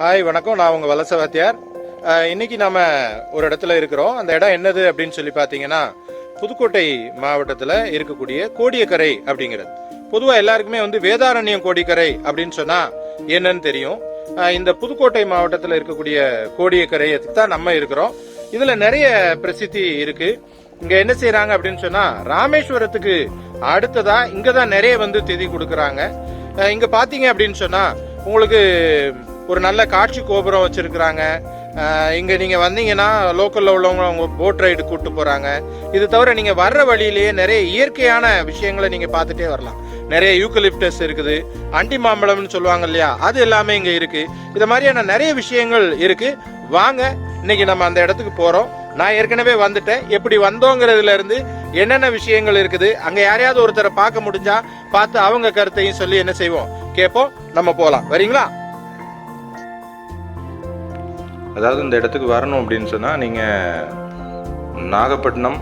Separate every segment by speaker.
Speaker 1: Hi வணக்கம். நான் உங்கள் வலசவாத்தியார். இன்னைக்கு நம்ம ஒரு இடத்துல இருக்கிறோம். அந்த இடம் என்னது அப்படின்னு சொல்லி பார்த்தீங்கன்னா புதுக்கோட்டை மாவட்டத்தில் இருக்கக்கூடிய கோடியக்கரை அப்படிங்கிறது. பொதுவாக எல்லாருக்குமே வந்து வேதாரண்யம் கோடிக்கரை அப்படின்னு சொன்னால் என்னன்னு தெரியும். இந்த புதுக்கோட்டை மாவட்டத்தில் இருக்கக்கூடிய கோடியக்கரையை தான் நம்ம இருக்கிறோம். இதில் நிறைய பிரசித்தி இருக்கு. இங்க என்ன செய்கிறாங்க அப்படின்னு சொன்னா ராமேஸ்வரத்துக்கு அடுத்ததா இங்கே தான் நிறைய வந்து திதி கொடுக்கறாங்க. இங்கே இங்க பாத்தீங்க அப்படின்னு சொன்னா உங்களுக்கு ஒரு நல்ல காட்சி கோபுரம் வச்சுருக்குறாங்க. இங்கே நீங்கள் வந்தீங்கன்னா லோக்கலில் உள்ளவங்க அவங்க போட் ரைடு கூப்பிட்டு போகிறாங்க இது தவிர நீங்கள் வர்ற வழியிலேயே நிறைய இயற்கையான விஷயங்களை நீங்கள் பார்த்துட்டே வரலாம். நிறைய யூக்கலிப்டஸ் இருக்குது அண்டி மாம்பழம்னு சொல்லுவாங்க இல்லையா? அது எல்லாமே இங்கே இருக்குது இது மாதிரியான நிறைய விஷயங்கள் இருக்குது வாங்க இன்னைக்கு நம்ம அந்த இடத்துக்கு போகிறோம் நான் ஏற்கனவே வந்துட்டேன். எப்படி வந்தோங்கிறதுலேருந்து என்னென்ன விஷயங்கள் இருக்குது அங்கே யாரையாவது ஒருத்தரை பார்க்க முடிஞ்சா பார்த்து அவங்க கருத்தையும் சொல்லி என்ன செய்வோம்? கேட்போம். நம்ம போகலாம் வரீங்களா?
Speaker 2: அதாவது இந்த இடத்துக்கு வரணும் அப்படின்னு சொன்னால் நீங்கள் நாகப்பட்டினம்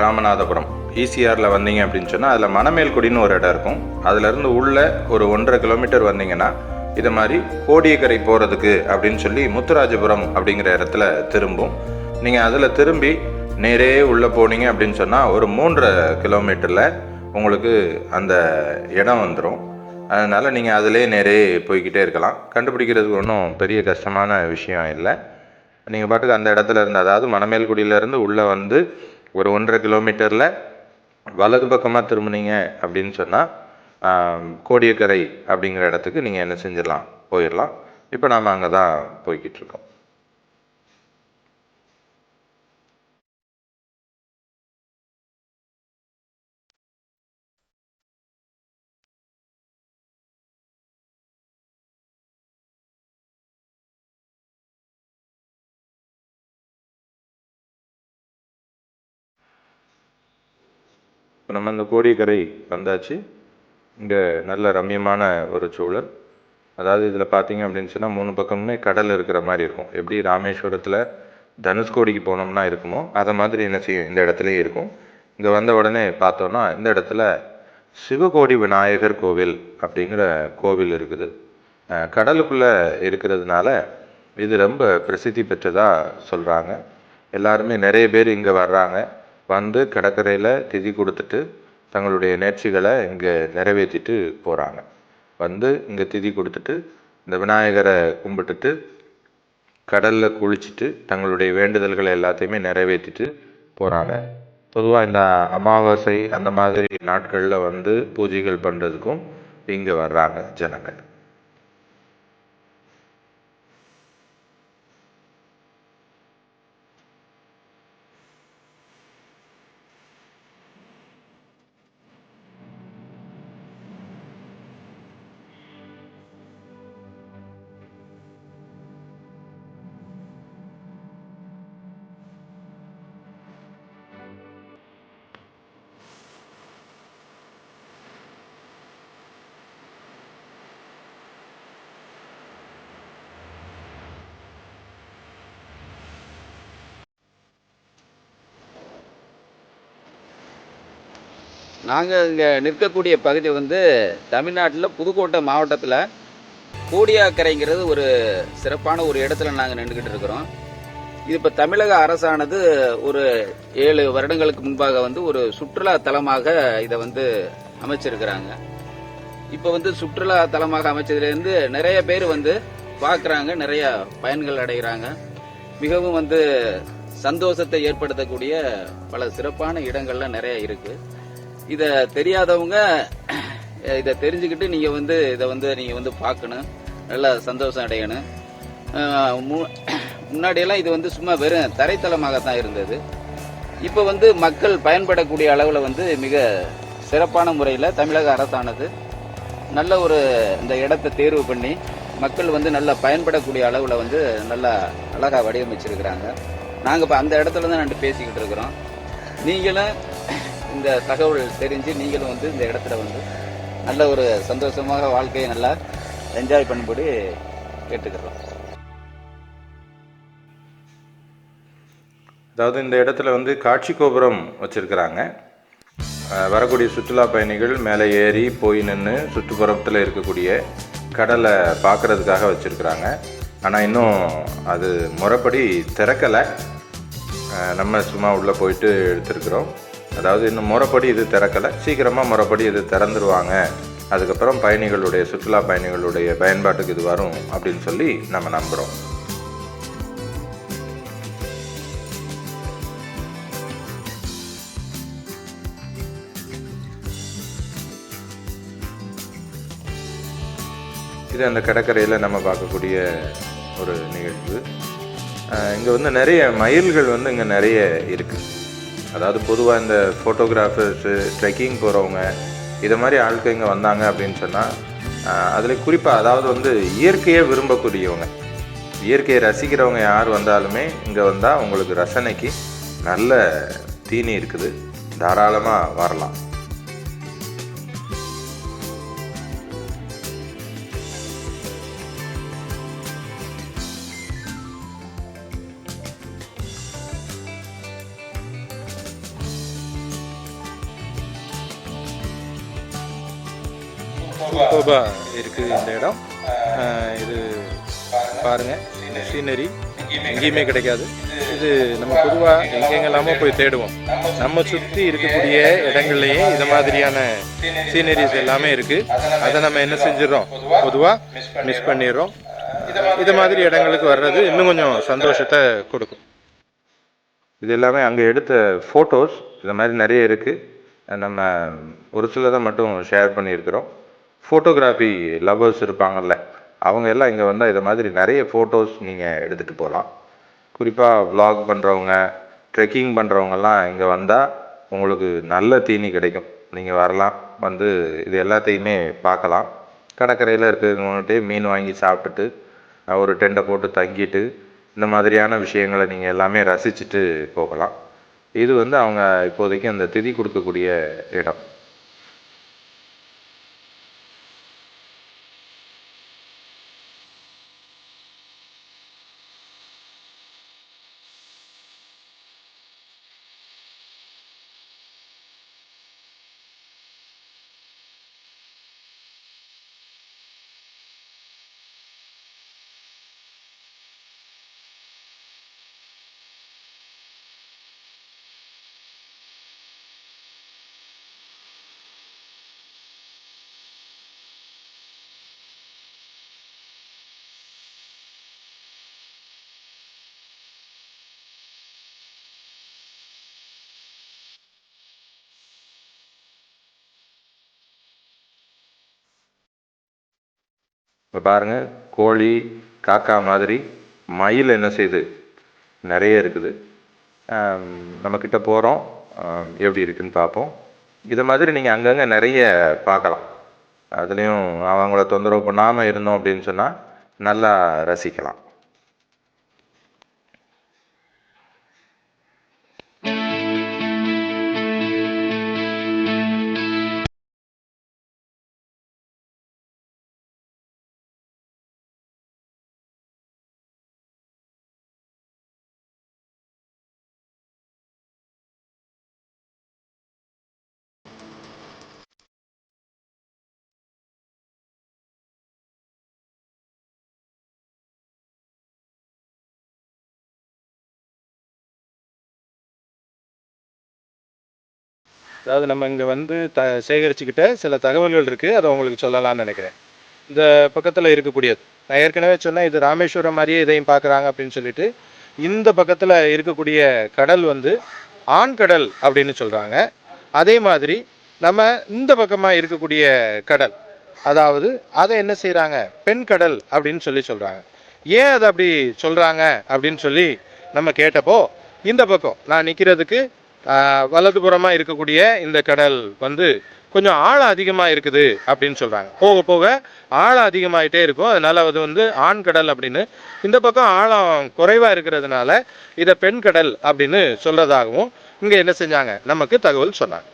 Speaker 2: ராமநாதபுரம் ஈசிஆரில் வந்தீங்க அப்படின்னு சொன்னால் அதில் மணமேல்குடின்னு ஒரு இடம் இருக்கும். அதுலேருந்து உள்ளே ஒரு ஒன்றரை கிலோமீட்டர் வந்தீங்கன்னா இதை மாதிரி கோடியக்கரை போகிறதுக்கு அப்படின்னு சொல்லி முத்துராஜபுரம் அப்படிங்கிற இடத்துல திரும்பும். நீங்கள் அதில் திரும்பி நேரே உள்ளே போனீங்க அப்படின்னு சொன்னால் ஒரு மூன்றரை கிலோமீட்டரில் உங்களுக்கு அந்த இடம் வந்துடும் அதனால் நீங்கள் அதிலே நேரே போய்கிட்டே இருக்கலாம். கண்டுபிடிக்கிறதுக்கு ஒன்றும் பெரிய கஷ்டமான விஷயம் இல்லை. நீங்கள் பாட்டுக்கு அந்த இடத்துல இருந்து அதாவது மணமேல்குடியிலேருந்து உள்ளே வந்து ஒரு ஒன்றரை கிலோமீட்டரில் வலது பக்கமாக திரும்பினீங்க அப்படின்னு சொன்னால் கோடியக்கரை அப்படிங்கிற இடத்துக்கு நீங்கள் என்ன செஞ்சிடலாம்? போயிடலாம். இப்போ நாம் அங்கே தான் போய்கிட்டு இருக்கோம். இப்போ நம்ம இந்த கோடியக்கரை வந்தாச்சு. இங்கே நல்ல ரம்மியமான ஒரு சூழல். அதாவது இதில் பார்த்தீங்க அப்படின்னு சொன்னால் மூணு பக்கமுமே கடல் இருக்கிற மாதிரி இருக்கும். எப்படி ராமேஸ்வரத்தில் தனுஷ்கோடிக்கு போனோம்னா இருக்குமோ அதை மாதிரி என்ன செய்யும்? இந்த இடத்துலையும் இருக்கும். இங்கே வந்த உடனே பார்த்தோன்னா இந்த இடத்துல சிவகோடி விநாயகர் கோவில் அப்படிங்கிற கோவில் இருக்குது. கடலுக்குள்ளே இருக்கிறதுனால இது ரொம்ப பிரசித்தி பெற்றதாக சொல்கிறாங்க எல்லாருமே நிறைய பேர் இங்கே வர்றாங்க. வந்து கடற்கரையில் திதி கொடுத்துட்டு தங்களுடைய நேர்ச்சிகளை இங்கே நிறைவேற்றிட்டு போகிறாங்க வந்து இங்கே திதி கொடுத்துட்டு இந்த விநாயகரை கும்பிட்டுட்டு கடலில் குளிச்சுட்டு தங்களுடைய வேண்டுதல்களை எல்லாத்தையுமே நிறைவேற்றிட்டு போகிறாங்க பொதுவாக இந்த அமாவாசை அந்த மாதிரி நாட்களில் வந்து பூஜைகள் பண்ணுறதுக்கும் இங்கே வர்றாங்க ஜனங்கள்.
Speaker 3: நாங்கள் இங்கே நிற்கக்கூடிய பகுதி வந்து தமிழ்நாட்டில் புதுக்கோட்டை மாவட்டத்தில் கூடியாக்கரைங்கிறது ஒரு சிறப்பான ஒரு இடத்துல நாங்கள் நின்றுக்கிட்டு இருக்கிறோம். இது இப்போ தமிழக அரசானது ஒரு ஏழு வருடங்களுக்கு முன்பாக வந்து ஒரு சுற்றுலா தலமாக இதை வந்து அமைச்சிருக்கிறாங்க. இப்போ வந்து சுற்றுலா தலமாக அமைச்சதுலேருந்து நிறைய பேர் வந்து பார்க்குறாங்க நிறைய பயன்கள் அடைகிறாங்க. மிகவும் வந்து சந்தோஷத்தை ஏற்படுத்தக்கூடிய பல சிறப்பான இடங்கள்லாம் நிறைய இருக்குது இதை தெரியாதவங்க இதை தெரிஞ்சுக்கிட்டு நீங்க வந்து இதை வந்து நீங்க வந்து பார்க்கணும் நல்லா சந்தோஷம் அடையணும். மு- முன்னாடியெல்லாம் இது வந்து சும்மா வெறும் தரைத்தளமாக தான் இருந்தது. இப்போ வந்து மக்கள் பயன்படக்கூடிய அளவில் வந்து மிக சிறப்பான முறையில் தமிழக அரசானது நல்ல ஒரு இந்த இடத்தை தேர்வு பண்ணி மக்கள் வந்து நல்லா பயன்படக்கூடிய அளவில் வந்து நல்லா அழகாக வடிவமைச்சிருக்கிறாங்க. நாங்கள் இப்போ அந்த இடத்துல தான் நான் பேசிக்கிட்டு இருக்கிறோம். நீங்களும் இந்த தகவல் தெரிஞ்சு நீங்களும் வந்து இந்த இடத்துல வந்து நல்ல ஒரு சந்தோஷமாக வாழ்க்கையை நல்லா என்ஜாய் பண்ணும்படி கேட்டுக்கிறோம்.
Speaker 2: அதாவது இந்த இடத்துல வந்து காட்சி கோபுரம் வச்சுருக்கிறாங்க. வரக்கூடிய சுற்றுலா பயணிகள் மேலே ஏறி போய் நின்று சுற்றுப்புறத்தில் இருக்கக்கூடிய கடலை பார்க்கறதுக்காக வச்சுருக்குறாங்க. ஆனால் இன்னும் அது முறைப்படி திறக்கலை. நம்ம சும்மா உள்ளே போயிட்டு எடுத்துருக்குறோம். அதாவது இன்னும் முறைப்படி இது திறக்கலை. சீக்கிரமாக முறைப்படி இது திறந்துருவாங்க. அதுக்கப்புறம் பயணிகளுடைய சுற்றுலா பயணிகளுடைய பயன்பாட்டுக்கு இது வரும் அப்படின்னு சொல்லி நம்ம நம்புகிறோம் இது அந்த கடற்கரையில் நம்ம பார்க்கக்கூடிய ஒரு நிகழ்வு. இங்கே வந்து நிறைய மயில்கள் வந்து இங்கே நிறைய இருக்குது அதாவது பொதுவாக இந்த ஃபோட்டோகிராஃபர்ஸு ட்ரெக்கிங் போகிறவங்க இதை மாதிரி ஆட்கள் இங்கே வந்தாங்க அப்படின்னு சொன்னால் அதில் குறிப்பாக அதாவது வந்து இயற்கையை விரும்பக்கூடியவங்க. இயற்கையை ரசிக்கிறவங்க யார் வந்தாலுமே இங்கே வந்தால் உங்களுக்கு ரசனைக்கு நல்ல தீனி இருக்குது. தாராளமாக வரலாம்.
Speaker 1: சூப்பர்பா இருக்குது இந்த இடம். இது இது பாருங்க சீனரி எங்கேயுமே கிடைக்காது. இது நம்ம பொதுவாக எங்கெங்கெல்லாமோ போய் தேடுவோம். நம்ம சுற்றி இருக்கக்கூடிய இடங்கள்லையே இது மாதிரியான சீனரிஸ் எல்லாமே இருக்குது அதை நம்ம என்ன செஞ்சிடறோம்? பொதுவாக மிஸ் பண்ணிடுறோம். இது மாதிரி இடங்களுக்கு வர்றது இன்னும் கொஞ்சம் சந்தோஷத்தை கொடுக்கும்.
Speaker 2: இது எல்லாமே அங்கே எடுத்த ஃபோட்டோஸ் இந்த மாதிரி நிறைய இருக்குது நம்ம ஒரு சிலதை மட்டும் ஷேர் பண்ணியிருக்கிறோம். ஃபோட்டோகிராஃபி லவர்ஸ் இருப்பாங்கல்ல அவங்க எல்லாம் இங்கே வந்தால் இதை மாதிரி நிறைய ஃபோட்டோஸ் நீங்கள் எடுத்துகிட்டு போகலாம் குறிப்பாக விலாக் பண்ணுறவங்க ட்ரெக்கிங் பண்ணுறவங்கெல்லாம் இங்கே வந்தால் உங்களுக்கு நல்ல தீனி கிடைக்கும். நீங்கள் வரலாம் வந்து இது எல்லாத்தையுமே பார்க்கலாம். கடற்கரையில் இருக்கிறவங்கள்ட்டே மீன் வாங்கி சாப்பிட்டுட்டு ஒரு டெண்டை போட்டு தங்கிட்டு இந்த மாதிரியான விஷயங்களை நீங்கள் எல்லாமே ரசிச்சுட்டு போகலாம். இது வந்து அவங்க இப்போதைக்கு அந்த திதி கொடுக்கக்கூடிய இடம். இப்போ பாருங்கள் கோழி காக்கா மாதிரி மயில் என்ன செய்யுது நிறைய இருக்குது. நம்மக்கிட்ட போகிறோம் எப்படி இருக்குதுன்னு பார்ப்போம் இதை மாதிரி நீங்கள் அங்கங்கே நிறைய பார்க்கலாம் அதுலேயும் அவங்கள தொந்தரவு பண்ணாமல் இருந்தோம் அப்படின்னு சொன்னால் நல்லா ரசிக்கலாம்.
Speaker 1: அதாவது நம்ம இங்கே வந்து த சேகரிச்சுக்கிட்ட சில தகவல்கள் இருக்குது அதை உங்களுக்கு சொல்லலாம்னு நினைக்கிறேன். இந்த பக்கத்தில் இருக்கக்கூடியது. நான் ஏற்கனவே சொன்னேன் இது ராமேஸ்வரம் மாதிரியே இதையும் பார்க்குறாங்க அப்படின்னு சொல்லிட்டு. இந்த பக்கத்தில் இருக்கக்கூடிய கடல் வந்து ஆண்கடல் அப்படின்னு சொல்கிறாங்க அதே மாதிரி நம்ம இந்த பக்கமாக இருக்கக்கூடிய கடல் அதாவது அதை என்ன செய்கிறாங்க பெண் கடல் அப்படின்னு சொல்லி சொல்கிறாங்க ஏன் அதை அப்படி சொல்கிறாங்க அப்படின்னு சொல்லி நம்ம கேட்டப்போ இந்த பக்கம் நான் நிற்கிறதுக்கு வலதுபுறமாக இருக்கக்கூடிய இந்த கடல் வந்து கொஞ்சம் ஆழம் அதிகமாக இருக்குது அப்படின்னு சொல்கிறாங்க போக போக ஆழம் அதிகமாகிட்டே இருக்கும். அதனால் அது வந்து ஆண் கடல் அப்படின்னு. இந்த பக்கம் ஆழம் குறைவாக இருக்கிறதுனால இதை பெண் கடல் அப்படின்னு சொல்கிறதாகவும் இங்கே என்ன செஞ்சாங்க? நமக்கு தகவல் சொன்னாங்க.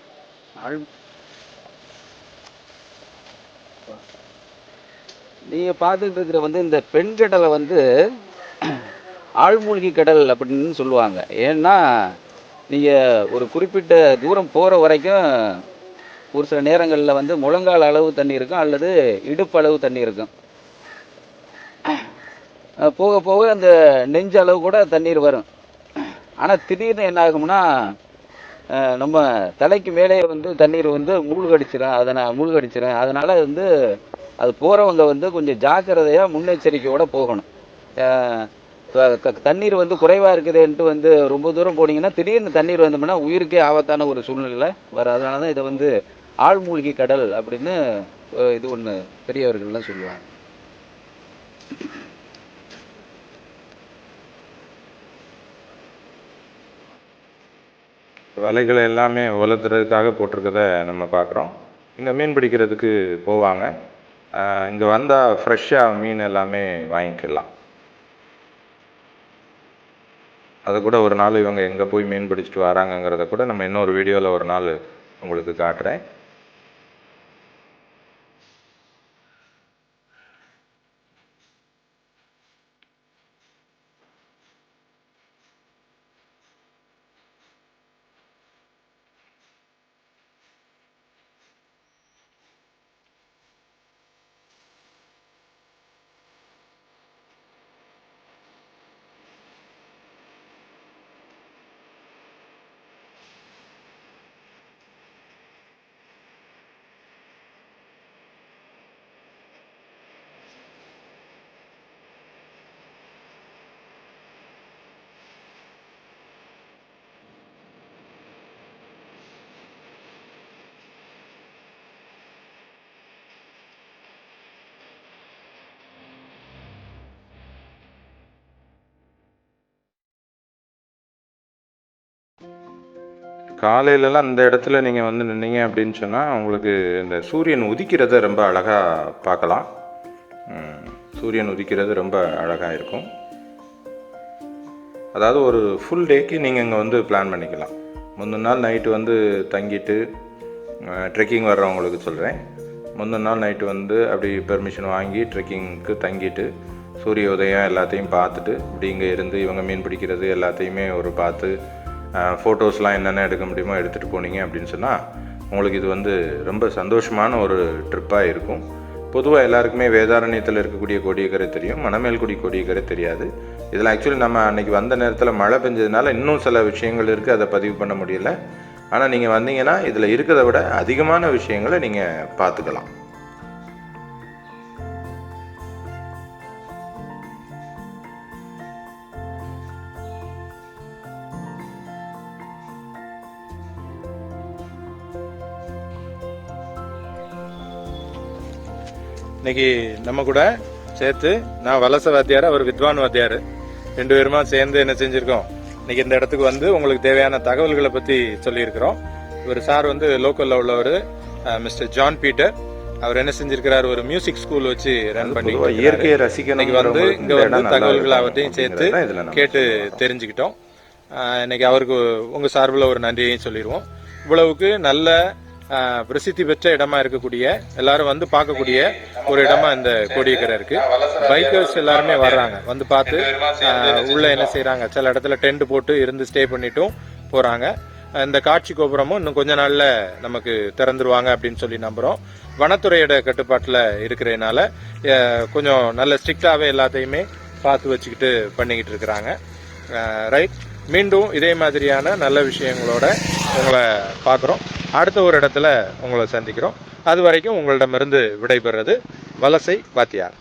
Speaker 3: நீங்கள் பார்த்துட்டு இருக்கிற வந்து இந்த பெண் கடலை வந்து ஆழ்மூழ்கி கடல் அப்படின்னு சொல்லுவாங்க. ஏன்னா நீங்கள் ஒரு குறிப்பிட்ட தூரம் போகிற வரைக்கும் ஒரு சில நேரங்களில் வந்து முழங்கால் அளவு தண்ணி இருக்கும் அல்லது இடுப்பு அளவு தண்ணி இருக்கும். போக போக அந்த நெஞ்ச அளவு கூட தண்ணீர் வரும். ஆனால் திடீர்னு என்ன ஆகும்னா நம்ம தலைக்கு மேலே வந்து தண்ணீர் வந்து மூழ்கடிச்சிடும் அதனை மூழ்கடிச்சிடும் அதனால் வந்து அது போகிறவங்க வந்து கொஞ்சம் ஜாக்கிரதையாக முன்னெச்சரிக்கையோடு போகணும். தண்ணீர் வந்து குறைவாக இருக்குதுன்ட்டு வந்து ரொம்ப தூரம் போனீங்கன்னா திடீர்னு தண்ணீர் வந்தோம்னா உயிருக்கே ஆபத்தான ஒரு சூழ்நிலை வர அதனால தான் இதை வந்து ஆழ்மூழ்கி கடல் அப்படின்னு இது ஒன்று பெரியவர்கள்லாம் சொல்லுவாங்க.
Speaker 2: வலைகளை எல்லாமே உலர்த்துறதுக்காக போட்டிருக்கத நம்ம பார்க்குறோம். இங்கே மீன் பிடிக்கிறதுக்கு போவாங்க. இங்கே வந்தால் ஃப்ரெஷ்ஷாக மீன் எல்லாமே வாங்கிக்கலாம். அதை கூட ஒரு நாள் இவங்க எங்கே போய் மீன் பிடிச்சிட்டு வராங்கங்கிறத கூட நம்ம இன்னொரு வீடியோவில் ஒரு நாள் உங்களுக்கு காட்டுறேன். காலையிலலாம் அந்த இடத்துல நீங்கள் வந்து நின்னீங்க அப்படின்னு சொன்னால் உங்களுக்கு இந்த சூரியன் உதிக்கிறத ரொம்ப அழகாக பார்க்கலாம். சூரியன் உதிக்கிறது ரொம்ப அழகாக இருக்கும். அதாவது ஒரு ஃபுல் டேக்கு நீங்கள் இங்கே வந்து பிளான் பண்ணிக்கலாம். முந்தின நாள் நைட்டு வந்து தங்கிட்டு ட்ரெக்கிங் வர்றவங்களுக்கு சொல்கிறேன் முந்தின நாள் நைட்டு வந்து அப்படி பெர்மிஷன் வாங்கி ட்ரெக்கிங்க்கு தங்கிட்டு சூரிய உதயம் எல்லாத்தையும் பார்த்துட்டு இப்படி இங்கே இருந்து இவங்க மீன் பிடிக்கிறது எல்லாத்தையுமே ஒரு பார்த்து ஃபோட்டோஸ்லாம் என்னென்ன எடுக்க முடியுமோ எடுத்துகிட்டு போனீங்க அப்படின்னு சொன்னால் உங்களுக்கு இது வந்து ரொம்ப சந்தோஷமான ஒரு ட்ரிப்பாக இருக்கும். பொதுவாக எல்லாருக்குமே வேதாரண்யத்தில் இருக்கக்கூடிய கோடியக்கரை தெரியும் மணமேல்குடி கொடியக்கரை தெரியாது. இதில் ஆக்சுவலி நம்ம அன்றைக்கி வந்த நேரத்தில் மழை பெஞ்சதுனால இன்னும் சில விஷயங்கள் இருக்குது அதை பதிவு பண்ண முடியல. ஆனால் நீங்கள் வந்தீங்கன்னா இதில் இருக்கிறத விட அதிகமான விஷயங்களை நீங்கள் பார்த்துக்கலாம்.
Speaker 1: இன்னைக்கு நம்ம கூட சேர்த்து நான் வலச வாத்தியார் அவர் வித்வான் வாத்தியார் ரெண்டு பேருமா சேர்ந்து என்ன செஞ்சிருக்கோம்? இன்னைக்கு இந்த இடத்துக்கு வந்து உங்களுக்கு தேவையான தகவல்களை பத்தி சொல்லியிருக்கிறோம். இவர் சார் வந்து லோக்கல்ல உள்ளவர் மிஸ்டர் ஜான் பீட்டர். அவர் என்ன செஞ்சிருக்கிறார்? ஒரு மியூசிக் ஸ்கூல் வச்சு ரன் பண்ணி
Speaker 2: இயற்கையை
Speaker 1: இன்னைக்கு வந்து இங்க வந்து தகவல்கள் அவற்றையும் சேர்த்து கேட்டு தெரிஞ்சுக்கிட்டோம். இன்னைக்கு அவருக்கு உங்க சார்பில் ஒரு நன்றியையும் சொல்லிடுவோம். இவ்வளவுக்கு நல்ல பிரசித்தி பெற்ற இடமா இருக்கக்கூடிய எல்லாரும் வந்து பார்க்கக்கூடிய ஒரு இடமா இந்த கோடியக்கரை இருக்கு. பைக்கர்ஸ் எல்லாருமே வர்றாங்க. வந்து பார்த்து உள்ள என்ன செய்யறாங்க சில இடத்துல டென்ட் போட்டு இருந்து ஸ்டே பண்ணிட்டும் போறாங்க. இந்த காட்சி கோபுரமும் இன்னும் கொஞ்ச நாள்ல நமக்கு திறந்துருவாங்க அப்படின்னு சொல்லி நம்புறோம். வனத்துறையோட கட்டுப்பாட்டில் இருக்கிறதுனால கொஞ்சம் நல்ல ஸ்ட்ரிக்டாகவே எல்லாத்தையுமே பார்த்து வச்சுக்கிட்டு பண்ணிக்கிட்டு இருக்கிறாங்க. ரைட் மீண்டும் இதே மாதிரியான நல்ல விஷயங்களோட உங்களை பார்க்குறோம். அடுத்த ஒரு இடத்துல உங்களை சந்திக்கிறோம். அது வரைக்கும் உங்களிடமிருந்து விடைபெறுறது வலசை வாத்தியார்.